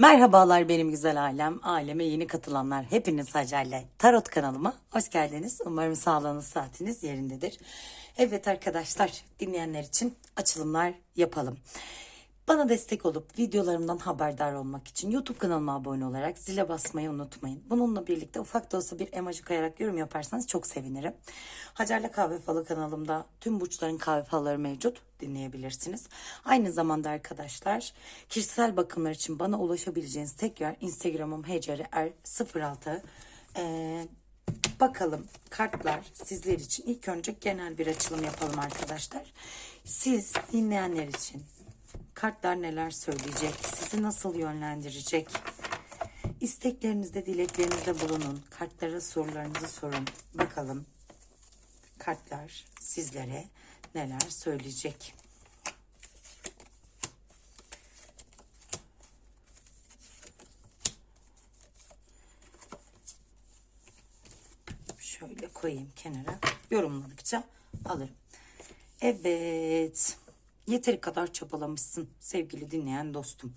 Merhabalar benim güzel ailem, aileme yeni katılanlar. Hepiniz Hacer'le Tarot kanalıma hoş geldiniz. Umarım sağlığınız, saatiniz yerindedir. Evet arkadaşlar, dinleyenler için açılımlar yapalım. Bana destek olup videolarımdan haberdar olmak için YouTube kanalıma abone olarak zile basmayı unutmayın. Bununla birlikte ufak da olsa bir emoji koyarak yorum yaparsanız çok sevinirim. Hacer'le Kahve Falı kanalımda tüm burçların kahve falları mevcut dinleyebilirsiniz. Aynı zamanda arkadaşlar kişisel bakımlar için bana ulaşabileceğiniz tek yer Instagram'ım hcr06 ee, Bakalım kartlar sizler için ilk önce genel bir açılım yapalım arkadaşlar. Siz dinleyenler için kartlar neler söyleyecek, sizi nasıl yönlendirecek, isteklerinizde, dileklerinizde bulunun. Kartlara sorularınızı sorun. Bakalım kartlar sizlere neler söyleyecek. Şöyle koyayım kenara. Yorumladıkça alırım. Evet. Yeteri kadar çabalamışsın sevgili dinleyen dostum.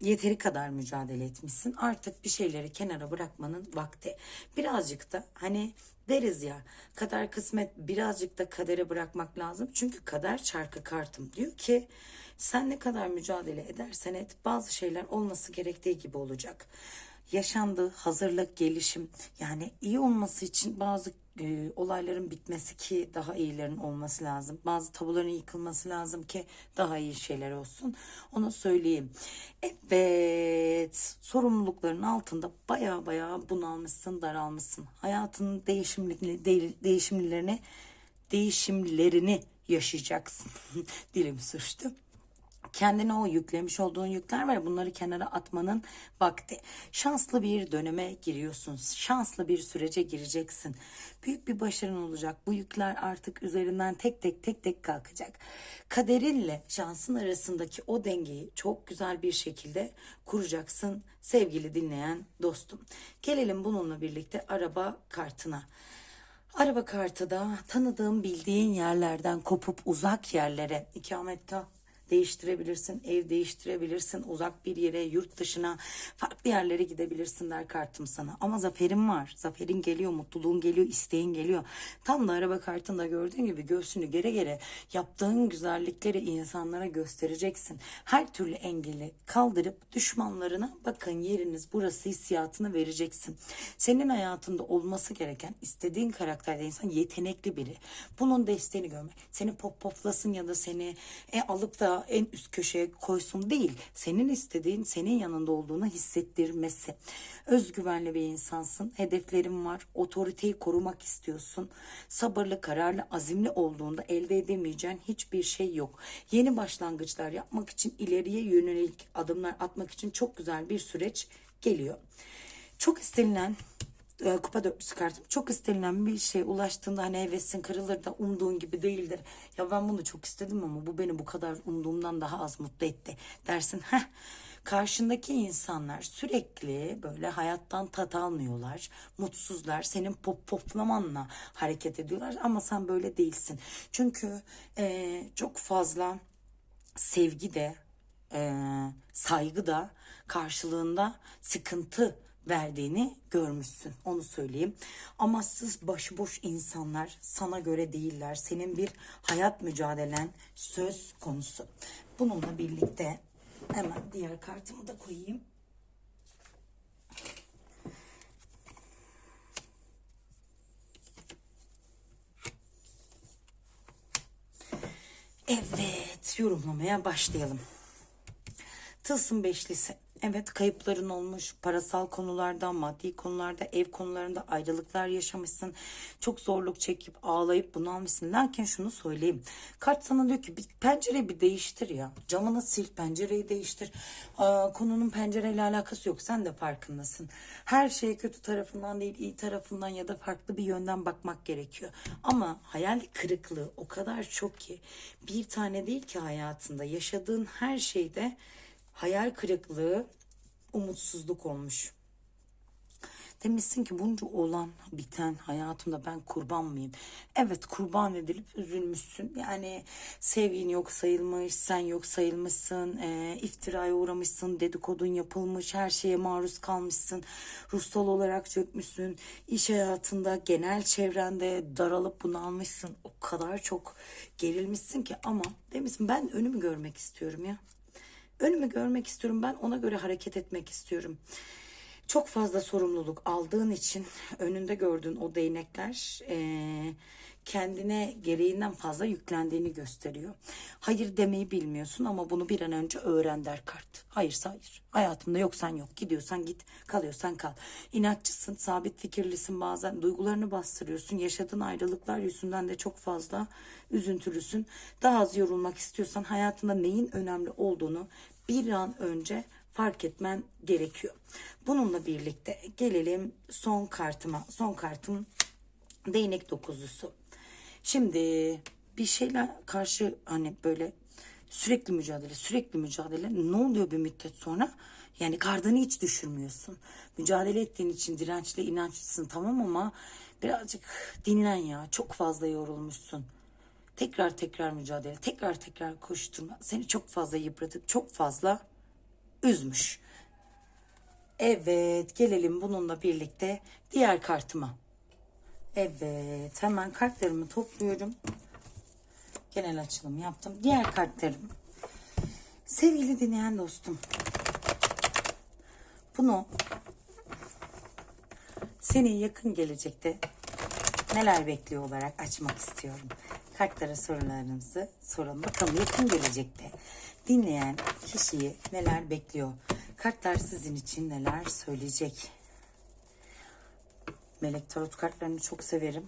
Yeteri kadar mücadele etmişsin. Artık bir şeyleri kenara bırakmanın vakti. Birazcık da hani deriz ya kader kısmet birazcık da kadere bırakmak lazım. Çünkü kader çarkı kartım diyor ki sen ne kadar mücadele edersen et bazı şeyler olması gerektiği gibi olacak yaşandığı hazırlık, gelişim yani iyi olması için bazı e, olayların bitmesi ki daha iyilerin olması lazım. Bazı tabuların yıkılması lazım ki daha iyi şeyler olsun. Onu söyleyeyim. Evet, sorumlulukların altında baya baya bunalmışsın, daralmışsın. Hayatının değişimli, de, değişimlerini değişimlerini yaşayacaksın. Dilim suçtu kendine o yüklemiş olduğun yükler var bunları kenara atmanın vakti. Şanslı bir döneme giriyorsun. Şanslı bir sürece gireceksin. Büyük bir başarın olacak. Bu yükler artık üzerinden tek tek tek tek kalkacak. Kaderinle şansın arasındaki o dengeyi çok güzel bir şekilde kuracaksın sevgili dinleyen dostum. Gelelim bununla birlikte araba kartına. Araba kartı da tanıdığın bildiğin yerlerden kopup uzak yerlere ikamette değiştirebilirsin, ev değiştirebilirsin, uzak bir yere, yurt dışına, farklı yerlere gidebilirsin der kartım sana. Ama zaferin var. Zaferin geliyor, mutluluğun geliyor, isteğin geliyor. Tam da araba kartında gördüğün gibi göğsünü gere gere yaptığın güzellikleri insanlara göstereceksin. Her türlü engeli kaldırıp düşmanlarına bakın yeriniz burası hissiyatını vereceksin. Senin hayatında olması gereken istediğin karakterde insan yetenekli biri. Bunun desteğini görmek. Seni pop poplasın ya da seni e, alıp da en üst köşeye koysun değil. Senin istediğin senin yanında olduğunu hissettirmesi. Özgüvenli bir insansın. Hedeflerin var. Otoriteyi korumak istiyorsun. Sabırlı, kararlı, azimli olduğunda elde edemeyeceğin hiçbir şey yok. Yeni başlangıçlar yapmak için ileriye yönelik adımlar atmak için çok güzel bir süreç geliyor. Çok istenilen e, kupa dörtlüsü kartım çok istenilen bir şey ulaştığında hani hevesin kırılır da umduğun gibi değildir. Ya ben bunu çok istedim ama bu beni bu kadar umduğumdan daha az mutlu etti dersin. Heh karşındaki insanlar sürekli böyle hayattan tat almıyorlar. Mutsuzlar. Senin pop poplamanla hareket ediyorlar ama sen böyle değilsin. Çünkü e, çok fazla sevgi de e, saygı da karşılığında sıkıntı verdiğini görmüşsün. Onu söyleyeyim. Amaçsız başıboş insanlar sana göre değiller. Senin bir hayat mücadelen söz konusu. Bununla birlikte hemen diğer kartımı da koyayım. Evet, yorumlamaya başlayalım. Tılsım beşlisi Evet kayıpların olmuş parasal konularda, maddi konularda, ev konularında ayrılıklar yaşamışsın. Çok zorluk çekip ağlayıp bunalmışsın. Lakin şunu söyleyeyim. Kart sana diyor ki bir pencereyi bir değiştir ya. Camını sil, pencereyi değiştir. Aa, konunun pencereyle alakası yok. Sen de farkındasın. Her şey kötü tarafından değil, iyi tarafından ya da farklı bir yönden bakmak gerekiyor. Ama hayal kırıklığı o kadar çok ki bir tane değil ki hayatında yaşadığın her şeyde hayal kırıklığı, umutsuzluk olmuş. Demişsin ki bunca olan biten hayatımda ben kurban mıyım? Evet kurban edilip üzülmüşsün. Yani sevgin yok sayılmış, sen yok sayılmışsın, e, iftiraya uğramışsın, dedikodun yapılmış, her şeye maruz kalmışsın. Ruhsal olarak çökmüşsün. iş hayatında, genel çevrende daralıp bunalmışsın. O kadar çok gerilmişsin ki ama demişsin ben önümü görmek istiyorum ya. Önümü görmek istiyorum. Ben ona göre hareket etmek istiyorum. Çok fazla sorumluluk aldığın için önünde gördüğün o değnekler eee, kendine gereğinden fazla yüklendiğini gösteriyor. Hayır demeyi bilmiyorsun ama bunu bir an önce öğren der kart. Hayırsa hayır. Hayatımda yoksan yok. Gidiyorsan git. Kalıyorsan kal. İnatçısın, sabit fikirlisin bazen. Duygularını bastırıyorsun. Yaşadığın ayrılıklar yüzünden de çok fazla üzüntülüsün. Daha az yorulmak istiyorsan hayatında neyin önemli olduğunu bir an önce fark etmen gerekiyor. Bununla birlikte gelelim son kartıma. Son kartım değnek dokuzlusu. Şimdi bir şeyle karşı hani böyle sürekli mücadele, sürekli mücadele ne oluyor bir müddet sonra? Yani gardını hiç düşürmüyorsun. Mücadele ettiğin için dirençli, inançlısın tamam ama birazcık dinlen ya. Çok fazla yorulmuşsun. Tekrar tekrar mücadele, tekrar tekrar koşturma. Seni çok fazla yıpratıp çok fazla üzmüş. Evet, gelelim bununla birlikte diğer kartıma. Evet, hemen kartlarımı topluyorum. Genel açılım yaptım. Diğer kartlarım. Sevgili dinleyen dostum. Bunu seni yakın gelecekte neler bekliyor olarak açmak istiyorum. Kartlara sorularınızı sorun. Bakalım yakın gelecekte dinleyen kişiyi neler bekliyor? Kartlar sizin için neler söyleyecek? Melek tarot kartlarını çok severim.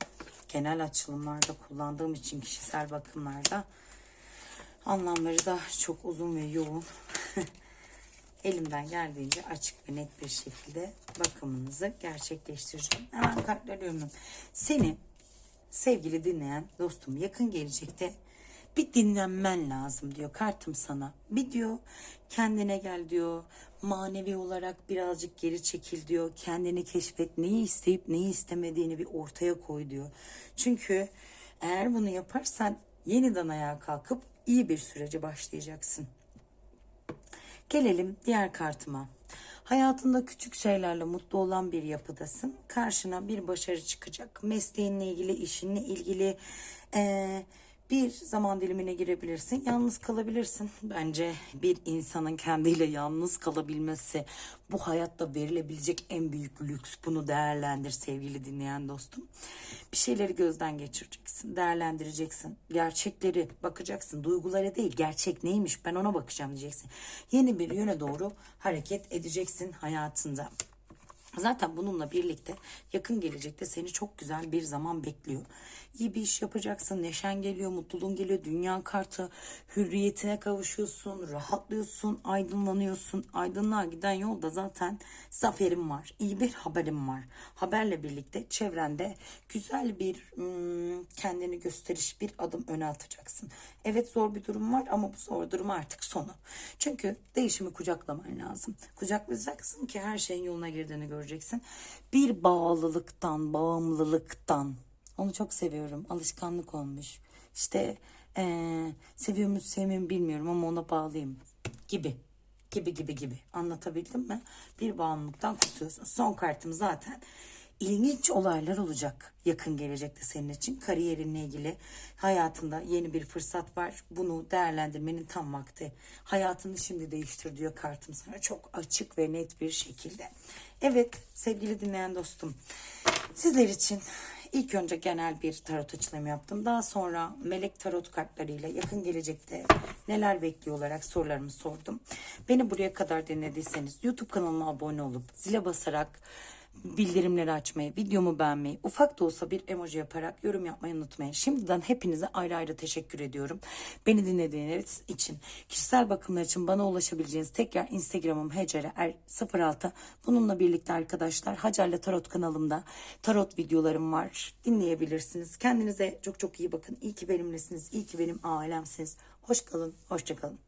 Genel açılımlarda kullandığım için kişisel bakımlarda anlamları da çok uzun ve yoğun. Elimden geldiğince açık ve net bir şekilde bakımınızı gerçekleştireceğim. Hemen kartları yorumluyorum. Seni sevgili dinleyen dostum yakın gelecekte bir dinlenmen lazım diyor kartım sana. Bir diyor kendine gel diyor. Manevi olarak birazcık geri çekil diyor. Kendini keşfet. Neyi isteyip neyi istemediğini bir ortaya koy diyor. Çünkü eğer bunu yaparsan yeniden ayağa kalkıp iyi bir sürece başlayacaksın. Gelelim diğer kartıma. Hayatında küçük şeylerle mutlu olan bir yapıdasın. Karşına bir başarı çıkacak. Mesleğinle ilgili, işinle ilgili eee, bir zaman dilimine girebilirsin. Yalnız kalabilirsin. Bence bir insanın kendiyle yalnız kalabilmesi bu hayatta verilebilecek en büyük lüks. Bunu değerlendir sevgili dinleyen dostum. Bir şeyleri gözden geçireceksin, değerlendireceksin. Gerçekleri bakacaksın. Duygulara değil, gerçek neymiş ben ona bakacağım diyeceksin. Yeni bir yöne doğru hareket edeceksin hayatında. Zaten bununla birlikte yakın gelecekte seni çok güzel bir zaman bekliyor. İyi bir iş yapacaksın, neşen geliyor, mutluluğun geliyor, dünya kartı, hürriyetine kavuşuyorsun, rahatlıyorsun, aydınlanıyorsun. Aydınlığa giden yolda zaten zaferim var, iyi bir haberim var. Haberle birlikte çevrende güzel bir hmm, kendini gösteriş, bir adım öne atacaksın. Evet zor bir durum var ama bu zor durum artık sonu. Çünkü değişimi kucaklaman lazım. Kucaklayacaksın ki her şeyin yoluna girdiğini göreceksin. Bir bağlılıktan, bağımlılıktan. Onu çok seviyorum. Alışkanlık olmuş. İşte eee seviyor mu sevmiyor mu bilmiyorum ama ona bağlıyım gibi. Gibi gibi gibi. Anlatabildim mi? Bir bağımlılıktan kurtuluyorsun. Son kartım zaten ilginç olaylar olacak yakın gelecekte senin için. Kariyerinle ilgili hayatında yeni bir fırsat var. Bunu değerlendirmenin tam vakti. Hayatını şimdi değiştir diyor kartım sana. Çok açık ve net bir şekilde. Evet sevgili dinleyen dostum. Sizler için ilk önce genel bir tarot açılımı yaptım. Daha sonra melek tarot kartlarıyla yakın gelecekte neler bekliyor olarak sorularımı sordum. Beni buraya kadar dinlediyseniz YouTube kanalıma abone olup zile basarak bildirimleri açmayı, videomu beğenmeyi, ufak da olsa bir emoji yaparak yorum yapmayı unutmayın. Şimdiden hepinize ayrı ayrı teşekkür ediyorum. Beni dinlediğiniz için, kişisel bakımlar için bana ulaşabileceğiniz tekrar Instagram'ım hecerer06. Bununla birlikte arkadaşlar Hacer'le Tarot kanalımda tarot videolarım var. Dinleyebilirsiniz. Kendinize çok çok iyi bakın. İyi ki benimlesiniz. İyi ki benim ailemsiniz. Hoş kalın, hoşça kalın.